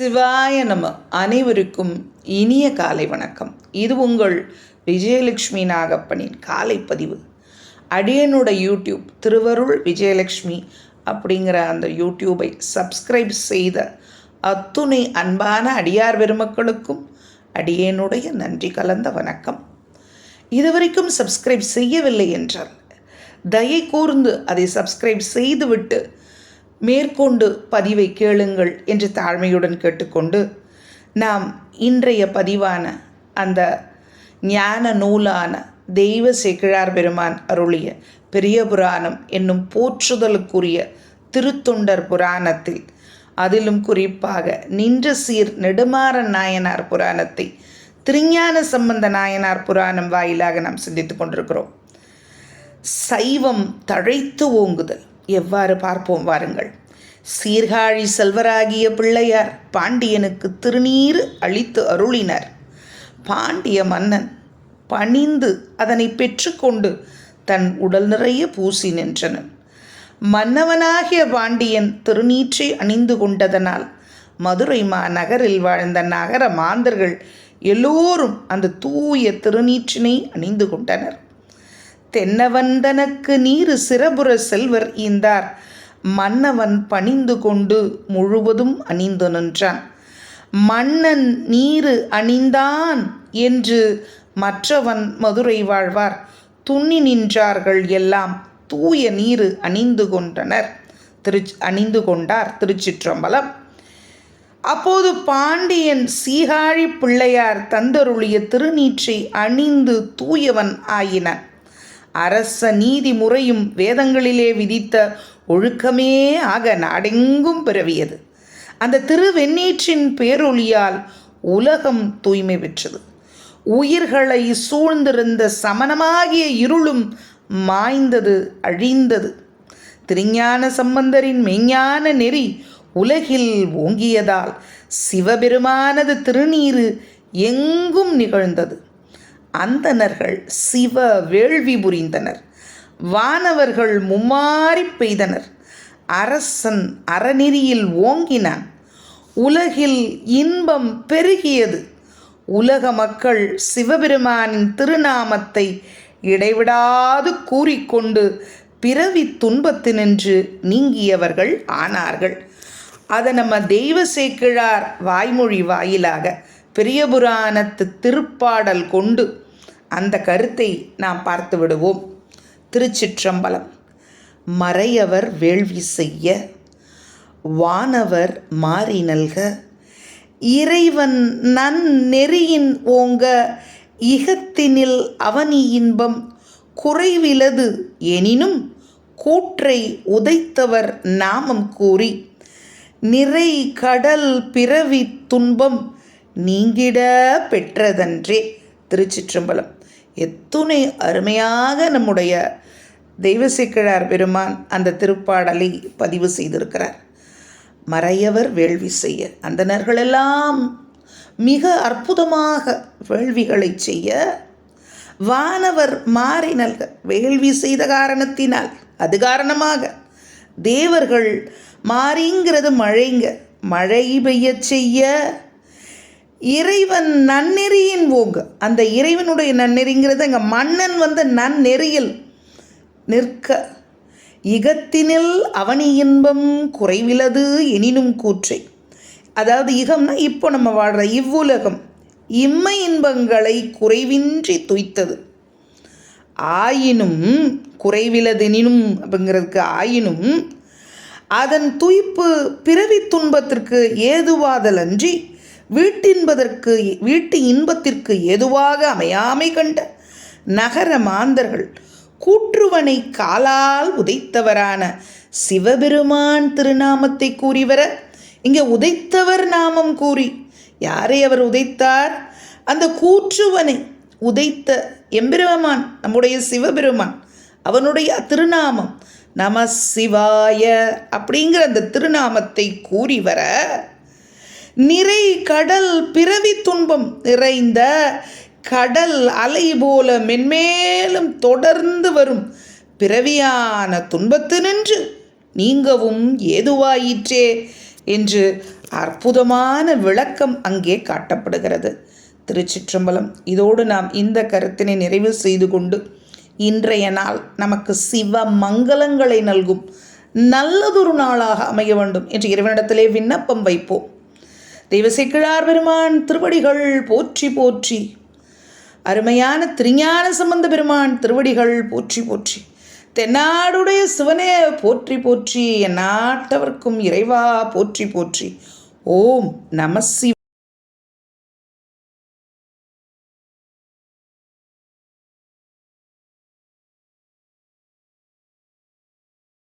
சிவாய நம. அனைவருக்கும் இனிய காலை வணக்கம். இது உங்கள் விஜயலட்சுமி நாகப்பனின் காலை பதிவு. அடியனோட யூடியூப் திருவருள் விஜயலட்சுமி அப்படிங்கிற அந்த யூடியூபை சப்ஸ்கிரைப் செய்த அத்துணை அன்பான அடியார் பெருமக்களுக்கும் அடியேனுடைய நன்றி கலந்த வணக்கம். இதுவரைக்கும் சப்ஸ்கிரைப் செய்யவில்லை என்றால் தயை கூர்ந்து அதை சப்ஸ்கிரைப் செய்துவிட்டு மேற்கொண்டு பதிவை கேளுங்கள் என்று தாழ்மையுடன் கேட்டுக்கொண்டு நாம் இன்றைய பதிவான அந்த ஞான நூலான தெய்வ சேக்கிழார் பெருமான் அருளிய பெரிய புராணம் என்னும் போற்றுதலுக்குரிய திருத்தொண்டர் புராணத்தில் அதிலும் குறிப்பாக நின்ற சீர் நெடுமாறன் நாயனார் புராணத்தை திருஞான சம்பந்த நாயனார் புராணம் வாயிலாக நாம் சிந்தித்துக் கொண்டிருக்கிறோம். சைவம் தழைத்து ஓங்குதல். எவ்வாறு பார்ப்போம் வாருங்கள். சீர்காழி செல்வராகிய பிள்ளையார் பாண்டியனுக்கு திருநீர் அளித்து அருளினர். பாண்டிய மன்னன் பணிந்து அதனை பெற்றுக்கொண்டு தன் உடல் நிறைய பூசி நின்றனன். மன்னவனாகிய பாண்டியன் திருநீற்றை அணிந்து கொண்டதனால் மதுரை மாநகரில் வாழ்ந்த நகர மாந்தர்கள் எல்லோரும் அந்த தூய திருநீற்றினை அணிந்து கொண்டனர். தென்னவந்தனுக்கு நீரு சிறபுற செல்வர் ஈந்தார். மன்னவன் பணிந்து கொண்டு முழுவதும் அணிந்து நின்றான். மன்னன் நீரு அணிந்தான் என்று மற்றவன் மதுரை வாழ்வார். துண்ணி நின்றார்கள் எல்லாம் தூய நீரு அணிந்து கொண்டனர். திருச் அணிந்து கொண்டார் திருச்சிற்றம்பலம். அப்போது பாண்டியன் சீகாழி பிள்ளையார் தந்தருளிய திருநீற்றை அணிந்து தூயவன் ஆயினன். அரச நீதி முறையும் வேதங்களிலே விதித்த ஒழுக்கமே ஆக நாடெங்கும் பிறவியது. அந்த திருவெண்ணீற்றின் பேரொளியால் உலகம் தூய்மை பெற்றது. உயிர்களை சூழ்ந்திருந்த சமணமாகிய இருளும் மாய்ந்தது அழிந்தது. திருஞான சம்பந்தரின் மெய்ஞான நெறி உலகில் ஓங்கியதால் சிவபெருமானது திருநீரு எங்கும் நிகழ்ந்தது. அந்தணர்கள் சிவ வேள்வி புரிந்தனர். வானவர்கள் மும்மாறி பெய்தனர். அரசன் அறநெறியில் ஓங்கினான். உலகில் இன்பம் பெருகியது. உலக மக்கள் சிவபெருமானின் திருநாமத்தை இடைவிடாது கூறிக்கொண்டு பிறவி துன்பத்தினின்று நீங்கியவர்கள் ஆனார்கள். அதை நம்ம தெய்வ சேக்கிழார் வாய்மொழி வாயிலாக பெரிய புராணத்து திருப்பாடல் கொண்டு அந்த கருத்தை நாம் பார்த்து விடுவோம். திருச்சிற்றம்பலம். மறையவர் வேள்வி செய்ய வானவர் மாறி நல்க இறைவன் நன் நெறியின் ஓங்க இகத்தினில் அவனி இன்பம் குறைவிலது எனினும் கூற்றை உதைத்தவர் நாமம் கூறி நிறை கடல் பிறவி துன்பம் நீங்கிட பெற்றதன்றே திருச்சிற்றம்பலம். எத்துணை அருமையாக நம்முடைய தெய்வசிக்கிழார் பெருமான் அந்த திருப்பாடலை பதிவு செய்திருக்கிறார். மறையவர் வேள்வி செய்ய அந்தனர்களெல்லாம் மிக அற்புதமாக வேள்விகளை செய்ய வானவர் மாறி நல்க வேள்வி செய்த காரணத்தினால் அது காரணமாக தேவர்கள் மாறிங்கிறது மழைங்க மழை பெய்ய செய்ய இறைவன் நன்னெறியின் ஓங்க. அந்த இறைவனுடைய நன்னெறிங்கிறது அங்கே மன்னன் வந்து நன்னெறியில் நிற்க. இகத்தினில் அவனி இன்பம் குறைவிலது எனினும் கூற்றை. அதாவது இகம்னா இப்போ நம்ம வாழ்கிற இவ்வுலகம் இம்மை இன்பங்களை குறைவின்றி துய்த்தது. ஆயினும் குறைவிலதெனினும் அப்படிங்கிறதுக்கு ஆயினும் அதன் துய்ப்பு பிறவி துன்பத்திற்கு ஏதுவாதலன்றி வீட்டின்பதற்கு வீட்டு இன்பத்திற்கு எதுவாக அமையாமை கண்ட நகர மாந்தர்கள் கூற்றுவனை காலால் உதைத்தவரான சிவபெருமான் திருநாமத்தை கூறி வர இங்கே உதைத்தவர் நாமம் கூறி யாரை அவர் உதைத்தார்? அந்த கூற்றுவனை உதைத்த எம்பெருமான் நம்முடைய சிவபெருமான் அவனுடைய திருநாமம் நம சிவாய அப்படிங்கிற அந்த திருநாமத்தை கூறி வர நிறை கடல் பிறவி துன்பம் நிறைந்த கடல் அலை போல மென்மேலும் தொடர்ந்து வரும். பிறவியான துன்பத்தினின்று நீங்கவும் ஏதுவாயிற்றே என்று அற்புதமான விளக்கம் அங்கே காட்டப்படுகிறது. திருச்சிற்றம்பலம். இதோடு நாம் இந்த கருத்தினை நிறைவு செய்து கொண்டு இன்றைய நாள் நமக்கு சிவ மங்களங்களை நல்கும். நல்லதொரு நாளாக அமைய வேண்டும் என்று இறைவனிடத்திலே விண்ணப்பம் வைப்போம். தெய்வசைக்கிழார் பெருமான் திருவடிகள் போற்றி போற்றி. அருமையான திருஞான சம்பந்த பெருமான் திருவடிகள் போற்றி போற்றி. தென்னாடுடைய சிவனே போற்றி போற்றி என் நாட்டவர்க்கும் இறைவா போற்றி போற்றி. ஓம் நமசி